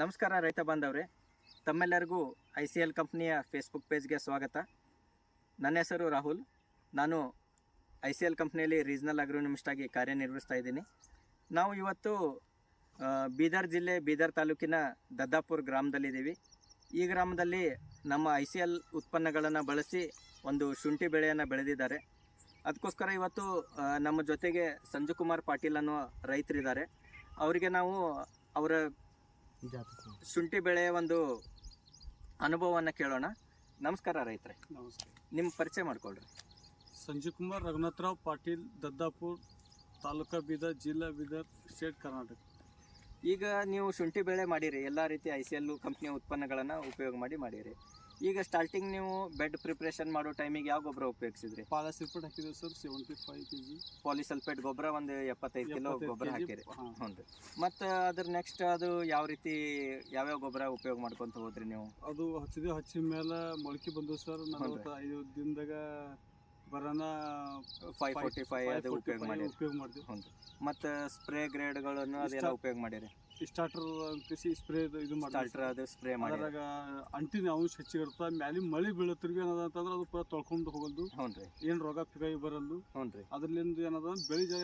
ನಮಸ್ಕಾರ ರೈತ ಬಾಂಧವ್ರೆ. ತಮ್ಮೆಲ್ಲರಿಗೂ ಐ ಸಿ ಎಲ್ ಕಂಪ್ನಿಯ ಫೇಸ್ಬುಕ್ ಪೇಜ್ಗೆ ಸ್ವಾಗತ. ನನ್ನ ಹೆಸರು ರಾಹುಲ್. ನಾನು ಐ ಸಿ ಎಲ್ ಕಂಪ್ನಿಯಲ್ಲಿ ರೀಜ್ನಲ್ ಅಗ್ರೋನಿಮಿಸ್ಟ್ ಆಗಿ ಕಾರ್ಯನಿರ್ವಹಿಸ್ತಾ ಇದ್ದೀನಿ. ನಾವು ಇವತ್ತು ಬೀದರ್ ಜಿಲ್ಲೆ, ಬೀದರ್ ತಾಲೂಕಿನ ದದ್ದಾಪುರ್ ಗ್ರಾಮದಲ್ಲಿದ್ದೀವಿ. ಈ ಗ್ರಾಮದಲ್ಲಿ ನಮ್ಮ ಐ ಸಿ ಎಲ್ ಉತ್ಪನ್ನಗಳನ್ನು ಬಳಸಿ ಒಂದು ಶುಂಠಿ ಬೆಳೆಯನ್ನು ಬೆಳೆದಿದ್ದಾರೆ. ಅದಕ್ಕೋಸ್ಕರ ಇವತ್ತು ನಮ್ಮ ಜೊತೆಗೆ ಸಂಜು ಕುಮಾರ್ ಪಾಟೀಲ್ ಅನ್ನೋ ರೈತರಿದ್ದಾರೆ. ಅವರಿಗೆ ನಾವು ಅವರ ಶುಂಠಿ ಬೆಳೆಯ ಒಂದು ಅನುಭವವನ್ನು ಕೇಳೋಣ. ನಮಸ್ಕಾರ ರೈತರೆ. ನಮಸ್ಕಾರ ನಿಮ್ಮ ಪರಿಚಯ ಮಾಡ್ಕೊಳ್ರಿ. ಸಂಜೀವ್ ಕುಮಾರ್ ರಘುನಾಥರಾವ್ ಪಾಟೀಲ್ ದದ್ದಾಪುರ್ ತಾಲೂಕಾ ಬೀದರ್ ಜಿಲ್ಲಾ ಬೀದರ್ ಸ್ಟೇಟ್ ಕರ್ನಾಟಕ. ಈಗ ನೀವು ಶುಂಠಿ ಬೆಳೆ ಮಾಡಿರಿ. ಎಲ್ಲ ರೀತಿ ಐ ಸಿ ಎಲ್ ಕಂಪ್ನಿಯ ಉತ್ಪನ್ನಗಳನ್ನು ಉಪಯೋಗ ಮಾಡಿ ಮಾಡಿರಿ. ಈಗ ಸ್ಟಾರ್ಟಿಂಗ್ ನೀವು ಬೆಡ್ ಪ್ರಿಪ್ರೇಷನ್ ಮಾಡೋ ಟೈಮಿಗೆ ಯಾವ ಗೊಬ್ಬರ ಉಪಯೋಗಿಸಿದ್ರಿ? ಪಾಲಸಿಪ್ಪೆಟ್ ಹಾಕಿದ್ರು sir seventy five K G polysulphate ಗೊಬ್ಬರ ಒಂದು ಎಪ್ಪತ್ತೈದು ಕಿಲೋ ಗೊಬ್ಬರ ಹಾಕಿರಿ. ಹೌದು ಹ್ಞೂ ರೀ. ಮತ್ತು ಅದ್ರ ನೆಕ್ಸ್ಟ್ ಅದು ಯಾವ ರೀತಿ ಯಾವ್ಯಾವ ಗೊಬ್ಬರ ಉಪಯೋಗ ಮಾಡ್ಕೊಂತ ಹೋದ್ರಿ ನೀವು? ಅದು ಹಚ್ಚಿದೇವು ಹಚ್ಚಿದ ಮೇಲೆ ಮೊಳಕೆ ಬಂದು ಸರ್. ನಲವತ್ತೈದು ದಿನದಾಗ ಬರೋಣ ಫೈವ್ ಫೋರ್ಟಿ ಫೈವ್ ಅದು ಉಪಯೋಗ ಮಾಡಿ ಉಪಯೋಗ ಮಾಡಿದ್ವಿ. ಹ್ಞೂ ರೀ. ಮತ್ತು ಸ್ಪ್ರೇ ಗ್ರೇಡ್ಗಳನ್ನು ಅದೆಲ್ಲ ಉಪಯೋಗ ಮಾಡಿರಿ. ಸ್ಟಾರ್ಟರ್ ಕೃಷಿ ಸ್ಪ್ರೇ ಇದು ಸ್ಟಾರ್ಟರ್ ಅದು ಸ್ಪ್ರೇ ಮಾಡಿ ಅದ್ರಾಗ ಅಂಟಿನ ಅಂಶ ಹೆಚ್ಚಿಗೆ ಮ್ಯಾಲಿ ಮಳೆ ಬೀಳತ್ರಿಗೆ ಏನದ ಅಂತಂದ್ರೆ ಅದು ಪೂರ ತೊಳ್ಕೊಂಡು ಹೋಗೋದು. ಹ್ಞೂ ರೀ. ಏನ್ ರೋಗ ಪಿಗಾಯಿ ಬರಲ್ದು. ಹ್ಞೂ ರೀ. ಅದ್ರಲ್ಲಿಂದ ಏನದ ಬೆಳಿ ಜನ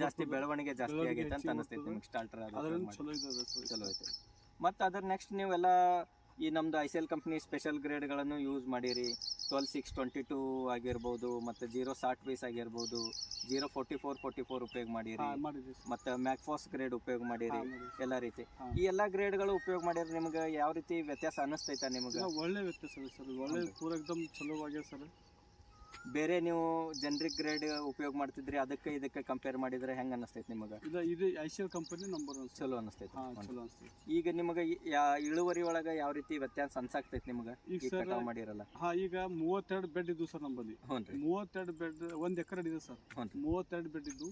ಜಾಸ್ತಿ ಬೆಳವಣಿಗೆ ಜಾಸ್ತಿ ಆಗೈತೆ ಅಂತ ಅನಿಸ್ತೈತೆ ಅನಿಸ್ತೈತಿ ನಿಮ್ಗೆ ಸ್ಟಾರ್ಟರ್ ಅದರಿಂದ ಚಲೋ ಇದೆ ಚಲೋ ಐತೆ. ಮತ್ತು ಅದ್ರ ನೆಕ್ಸ್ಟ್ ನೀವೆಲ್ಲ ಈ ನಮ್ದು I C L company special ಗ್ರೇಡ್ಗಳನ್ನು use ಮಾಡಿರಿ. ಟ್ವೆಲ್ ಸಿಕ್ಸ್ ಟ್ವೆಂಟಿ ಟೂ ಆಗಿರ್ಬೋದು ಮತ್ತು ಜೀರೋ ಸಾಟ್ ಪೀಸ್ ಆಗಿರ್ಬೋದು zero forty four forty four ಉಪಯೋಗ ಮಾಡಿರಿ. ಮತ್ತೆ ಮ್ಯಾಕ್ಫಾಸ್ ಗ್ರೇಡ್ ಉಪಯೋಗ ಮಾಡಿರಿ. ಎಲ್ಲ ರೀತಿ. ಈ ಎಲ್ಲ ಗ್ರೇಡ್ಗಳು ಉಪಯೋಗ ಮಾಡಿರಿ ನಿಮ್ಗೆ ಯಾವ ರೀತಿ ವ್ಯತ್ಯಾಸ ಅನಿಸ್ತೈತಾ ನಿಮ್ಗೆ? ಒಳ್ಳೆ ವ್ಯತ್ಯಾಸ ಇದೆ ಸರ್ ಒಳ್ಳೆ ಪೂರ ಚಲೋ ಆಗ್ಯದ ಸರ್ ಬೇರೆ ನೀವು ಜನರಿಕ್ ಗ್ರೇಡ್ ಉಪಯೋಗ ಮಾಡ್ತಿದ್ರಿ ಅದಕ್ಕೆ ಇದಕ್ಕೆ ಕಂಪೇರ್ ಮಾಡಿದ್ರೆ ಹೆಂಗೆ ಅನಿಸ್ತೈತೆ ನಿಮಗೆ? ಇದು ಇದು I C L company number one ಚಲೋ ಅನಿಸ್ತೈತೆ ಹಾ ಚಲೋ ಅನಿಸ್ತೈತಿ ಈಗ ನಿಮಗೆ ಯಾ- ಇಳುವರಿ ಒಳಗೆ ಯಾವ ರೀತಿ ವ್ಯತ್ಯಾಸ ಅನ್ಸಾಕ್ತೈತಿ ನಿಮಗೆ? ಈಗ ಕಟಾವ್ ಮಾಡಿರಲ್ಲ. ಹಾ ಈಗ ಮೂವತ್ತೆರಡು ಬೆಡ್ ಇದ್ದು ಸರ್ ರೀ. ಮೂವತ್ತೆರಡು ಬೆಡ್ ಒಂದು ಎಕರೆ ಇದೆ ಸರ್. ಮೂವತ್ತೆರಡು ಬೆಡ್ ಇದ್ದು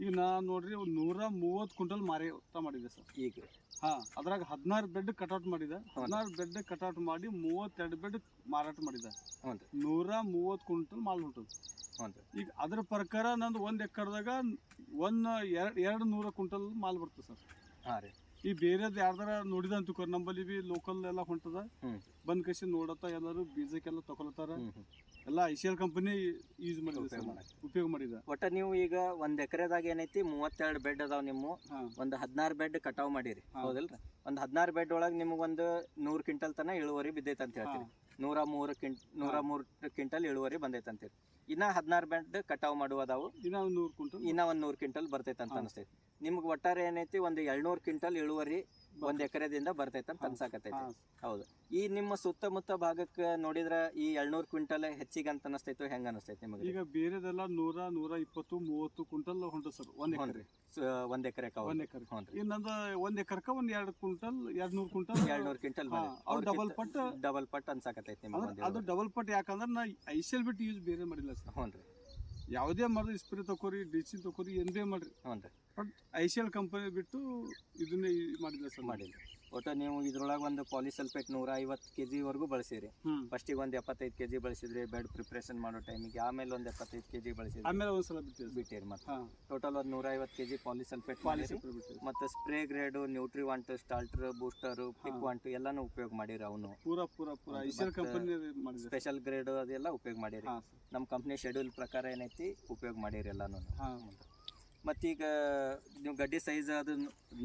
ಈಗ ನಾ ನೋಡ್ರಿ ಒಂದ್ ನೂರ ಮೂವತ್ತು ಕ್ವಿಂಟಲ್ ಮಾರಾಟ ಮಾಡಿದೆ ಸರ್. ಈಗ ಹಾ ಅದ್ರಾಗ ಹದಿನಾರು ಬೆಡ್ ಕಟೌಟ್ ಮಾಡಿದೆ. ಹದಿನಾರು ಬೆಡ್ ಕಟೌಟ್ ಮಾಡಿ ಮೂವತ್ತೆರಡು ಬೆಡ್ ಮಾರಾಟ ಮಾಡಿದೆ. ನೂರಾ ಮೂವತ್ತು ಕ್ವಿಂಟಲ್ ಮಾಲ್ ಹೊಂಟದ ಈಗ ಅದ್ರ ಪ್ರಕಾರ ನಂದು ಒಂದ್ ಎಕರ್ದಾಗ ಒಂದ್ ಎರಡ್ ಎರಡು ನೂರ ಕ್ವಿಂಟಲ್ ಮಾಲ್ ಬರ್ತದೆ ಸರ್. ಹಾಂ ರೀ. ಈ ಬೇರೆದ್ ಯಾರ್ದಾರ ನೋಡಿದ ಅಂತ ನಮ್ಮಲ್ಲಿ ಬಿ ಲೋಕಲ್ ಎಲ್ಲ ಹೊಂಟದ. ಬಂದ್ ಕಸಿ ನೋಡತ್ತ ಎಲ್ಲರೂ ಬೀಜಕ್ಕೆಲ್ಲ ತಗೊಳತಾರ ಹ್ಞೂ ಎಲ್ಲ ಐಶಿಯಲ್ ಕಂಪನಿ ಯೂಸ್ ಮಾಡಿದೆ ಉಪಯೋಗ ಸರ್. ಮಾಡಕ್ಕೆ. ಉಪಯೋಗ ಮಾಡಿದ. ಒಟ್ಟ ನೀವು ಈಗ ಒಂದ್ ಎಕರೆದಾಗ ಏನೈತಿ ಮೂವತ್ತೆರಡು ಬೆಡ್ ಅದಾವ ನಿಮ್ಮ. ಒಂದ್ ಹದಿನಾರು ಬೆಡ್ ಕಟಾವ್ ಮಾಡಿರಿ. ಹೌದಲ್ರಿ? ಒಂದ್ ಹದಿನಾರು ಬೆಡ್ ಒಳಗ್ ನಿಮ್ಗೆ ಒಂದು ನೂರು ಕ್ವಿಂಟಲ್ ತನ ಇಳುವರಿ ಬಿದ್ದೈತೆ ಅಂತ ಹೇಳ್ತೀರಿ. ನೂರ ಮೂರು ಕ್ವಿಂಟ್ ನೂರ ಮೂರು ಕ್ವಿಂಟಲ್ ಇಳುವರಿ ಬಂದೈತೆ ಅಂತೀರಿ. ಇನ್ನ ಹದಿನಾರು ಬೆಡ್ ಕಟಾವ್ ಮಾಡುವುದಾವು ಇನ್ನ ಒಂದ್ ನೂರು ಕ್ವಿಂಟಲ್ ಇನ್ನ ಒಂದ್ ನೂರು ಕ್ವಿಂಟಲ್ ಬರ್ತೈತೆ ಅಂತ. ಅನಿಸ್ತೈತಿ. ನಿಮ್ಗೆ ಒಟ್ಟಾರೆ ಏನೈತಿ ಒಂದು ಏಳ್ನೂರು ಕ್ವಿಂಟಲ್ ಇಳುವರಿ ಒಂದು ಎಕರೆದಿಂದ ಬರ್ತೈತೆ ಅಂತ. ಅನ್ಸಾಕತೈತಿ ಹೌದು. ಈ ನಿಮ್ಮ ಸುತ್ತಮುತ್ತ ಭಾಗಕ್ಕೆ ನೋಡಿದ್ರ ಈ ಏಳ್ನೂರು ಕ್ವಿಂಟಲ್ ಹೆಚ್ಚಿಗೆ ಅಂತ ಅನಿಸ್ತೈತು ಹೆಂಗ ಅನಿಸ್ತೈತಿ ನಿಮಗೆ? ಈಗ ಬೇರೆದೆಲ್ಲ ನೂರ ನೂರ ಇಪ್ಪತ್ತು ಮೂವತ್ತು ಕ್ವಿಂಟಲ್ ಹೊಂಟ ಸರ್ ಒಂದ್ ಎಕರೆ. ಒಂದ್ ಎಕರೆ ಒಂದ್ ಎಕರೆ. ಇನ್ನೊಂದು ಒಂದ್ ಎಕರೆಕ ಒಂದ್ ಎರಡು ಕ್ವಿಂಟಲ್ ಎರಡ್ ನೂರು ಕ್ವಿಂಟಲ್ ಏಳ್ನೂರು ಕ್ವಿಂಟಲ್ ಡಬಲ್ ಪಟ್ ಡಬಲ್ ಪಟ್ ಅನ್ಸಾಕತೈತಿ ನಿಮ್ಗೆ ಅದು ಡಬಲ್ ಪಟ್ ಯಾಕಂದ್ರೆ ನಾ ಐಸೆಲ್ ಬಿಟ್ಟು ಯೂಸ್ ಬೇರೆ ಮಾಡಿಲ್ಲ ಸರ್. ಹ್ಞೂನ್ರಿ ಯಾವುದೇ ಮಾಡಿದ್ರೆ ಸ್ಪ್ರೇ ತಗೋರಿ ಡಿಸಿ ತಗೋರಿ ಏನ್ ಬೇ ಮಾಡ್ರಿ. ಹ್ಞೂನ್ರಿ but I C L company ಬಿಟ್ಟು ಇದನ್ನೇ ಮಾಡಿಲ್ಲ ಸರ್. ಮಾಡಿಲ್ಲ ಒಟ್ಟು ನೀವು ಇದ್ರೊಳಗೆ ಒಂದು ಪಾಲಿಸಲ್ಪೇಟ್ ನೂರ ಐವತ್ತು ಕೆ ಜಿವರೆಗೂ ಬಳಸಿರಿ ಫಸ್ಟಿಗೆ ಒಂದು ಎಪ್ಪತ್ತೈದು ಕೆ ಜಿ ಬಳಸಿದ್ರಿ ಬೆಡ್ ಪ್ರಿಪ್ರೇಷನ್ ಮಾಡೋ ಟೈಮಿಗೆ ಆಮೇಲೆ ಒಂದು ಎಪ್ಪತ್ತೈದು ಕೆ ಜಿ ಬಳಸಿದ್ರಿ. ಆಮೇಲೆ ಒಂದ್ಸಲ ಸಲ ಬಿಟ್ಟಿರಿ ಮತ್ತೆ. ಹಾ. ಟೋಟಲ್ ಒಂದು ನೂರ ಐವತ್ತು ಕೆ ಜಿ ಪಾಲಿಸಲ್ಪೇಟ್ ಪಾಲಿಸಿ ಮತ್ತು ಸ್ಪ್ರೇ ಗ್ರೇಡು ನ್ಯೂಟ್ರಿವಾಂಟ್ ಸ್ಟಾಲ್ಟರ್ ಬೂಸ್ಟರು ಪಿಕ್ವಾಂಟ್ ಎಲ್ಲಾನು ಉಪಯೋಗ ಮಾಡಿರಿ ಅವನು. ಪೂರಾ ಪೂರಾ ಪೂರಾ ಕಂಪನಿ ಸ್ಪೆಷಲ್ ಗ್ರೇಡ್ ಅದೆಲ್ಲ ಉಪಯೋಗ ಮಾಡಿರಿ. ನಮ್ಮ ಕಂಪ್ನಿ ಶೆಡ್ಯೂಲ್ ಪ್ರಕಾರ ಏನೈತಿ ಉಪಯೋಗ ಮಾಡಿರಿ ಎಲ್ಲಾನು ಹಾ. ಮತ್ತೀಗ ನೀವು ಗಡ್ಡೆ ಸೈಜ್ ಅದು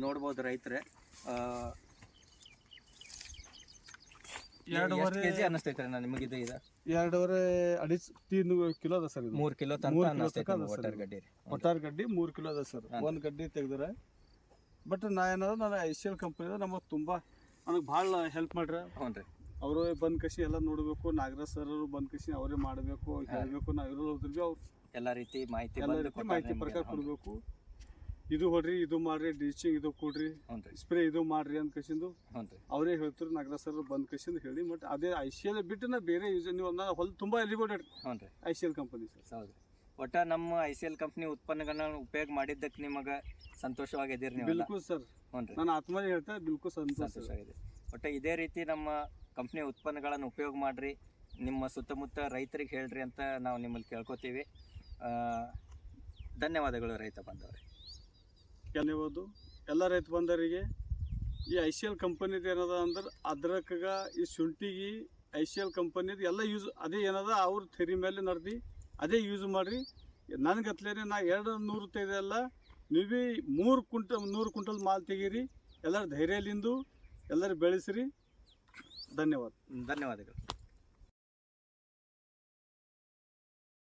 ನೋಡ್ಬೋದು ರೈತರೆ. ಎರಡೂವರೆ ಕೆಜಿ ಅನ್ನಿಸ್ತೈತ್ರಿ ನಾ ನಿಮಗೆ ಇದು? ಇದು ಎರಡೂವರೆ ಅಡಿ ತೀನ್ ಕಿಲೋ ಅದ ಸರ್ ಮೂರು ಕಿಲೋ ಮೂರ್ ಕಿಲೋ ಅನ್ನಿಸ್ತೈತಿ ತನಕ ಅದ ಒಟ್ಟಾರೆ ಸರ್ ಗಡ್ಡಿ ರೀ. ಗಡ್ಡಿ ಮೂರು ಕಿಲೋ ಅದ ಸರ್. ಒಂದು ಗಡ್ಡಿ ತೆಗ್ದ್ರೆ. ಬಟ್ ನಾ ಏನಾದ್ರು ನಾನು ಐ ಸಿ ಎಲ್ ಕಂಪನಿ ನಮಗೆ ತುಂಬಾ ನನಗೆ ಭಾಳ ಹೆಲ್ಪ್ ಮಾಡ್ರಿ. ಹ್ಞೂ ರೀ. ಅವರು ಬಂದ್ ಕಸಿ ಎಲ್ಲ ನೋಡಬೇಕು ನಾಗರಾಜ್ ಸರ್ ಅವರು ಬಂದ್ ಕಸಿ ಅವರೇ ಮಾಡಬೇಕು ಹೇಳಬೇಕು ನಾವು ಇರೋ ಹೋದ್ರಿ ಅವ್ರು ಎಲ್ಲ ರೀತಿ ಮಾಹಿತಿ ಎಲ್ಲ ರೀತಿ ಮಾಹಿತಿ ಪ್ರಕಾರ ಕೊಡಬೇಕು. ಇದು ಹೊಡ್ರಿ ಇದು ಮಾಡ್ರಿ ಡಿಚಿಂಗ್ ಇದು ಕೊಡ್ರಿ ಸ್ಪ್ರೇ ಇದು ಮಾಡ್ರಿ ಅಂತ ಕಸಿಂದು ಅವರೇ ಹೇಳ್ತಾರೆ ನಾಗರಾಜ್ ಸರ್ ಬಂದ್ ಕಸಿಂದು ಹೇಳಿ ಬಟ್ ಅದೇ ಐ ಸಿ ಎಲ್ ಬಿಟ್ಟು ನಾ ಬೇರೆ ಯೂಸ್ ನೀವು ಹೊಲ ತುಂಬಾ ಎಲಿಬೇಟೆಡ್ I C L company sir ಹೌದು. ಒಟ್ಟ ನಮ್ಮ ಐ ಸಿ ಎಲ್ ಕಂಪ್ನಿ ಉತ್ಪನ್ನಗಳನ್ನ ಉಪಯೋಗ ಮಾಡಿದ್ದಕ್ಕೆ ನಿಮಗೆ ಸಂತೋಷವಾಗಿದ್ದೀರಿ ನೀವು ಬಿಲ್ಕುಲ್ ಸರ್ ನಾನು ಆತ್ಮನೇ ಹೇಳ್ತಾ ಬಿಲ್ಕುಲ್ ಸಂತೋಷ ಸಂತೋಷವಾಗಿದೆ ಒಟ್ಟು ಇದೇ ರೀತಿ ನಮ್ಮ ಕಂಪ್ನಿ ಉತ್ಪನ್ನಗಳನ್ನು ಉಪಯೋಗ ಮಾಡಿರಿ, ನಿಮ್ಮ ಸುತ್ತಮುತ್ತ ರೈತರಿಗೆ ಹೇಳ್ರಿ ಅಂತ ನಾವು ನಿಮ್ಮಲ್ಲಿ ಕೇಳ್ಕೊತೀವಿ. ಧನ್ಯವಾದಗಳು ರೈತ ಬಂದವರೇ. ಧನ್ಯವಾದ. ಎಲ್ಲ ರೈತ ಬಂದವರಿಗೆ ಈ ಐ ಸಿ ಎಲ್ ಕಂಪನಿದು ಏನದ ಅಂದ್ರೆ ಅದ್ರಕ್ಕಾಗ ಈ ಶುಂಠಿಗೆ ಐ ಸಿ ಎಲ್ ಕಂಪನಿದು ಎಲ್ಲ ಯೂಸ್ ಅದೇ ಏನದ ಅವ್ರ ಥೆರಿ ಮೇಲೆ ನಡೆದು ಅದೇ ಯೂಸ್ ಮಾಡಿರಿ. ನನಗತ್ಲೇನೆ ನಾ ಎರಡು ನೂರು ತೆಗೆದಲ್ಲ ನೀವೇ ಮೂರು ಕುಂಟಲ್ ನೂರು ಕುಂಟಲ್ ಮಾಲ್ ತೆಗೀರಿ, ಎಲ್ಲರ ಧೈರ್ಯಲಿಂದು ಎಲ್ಲರೂ ಬೆಳೆಸ್ರಿ. ಧನ್ಯವಾದ ಧನ್ಯವಾದಗಳು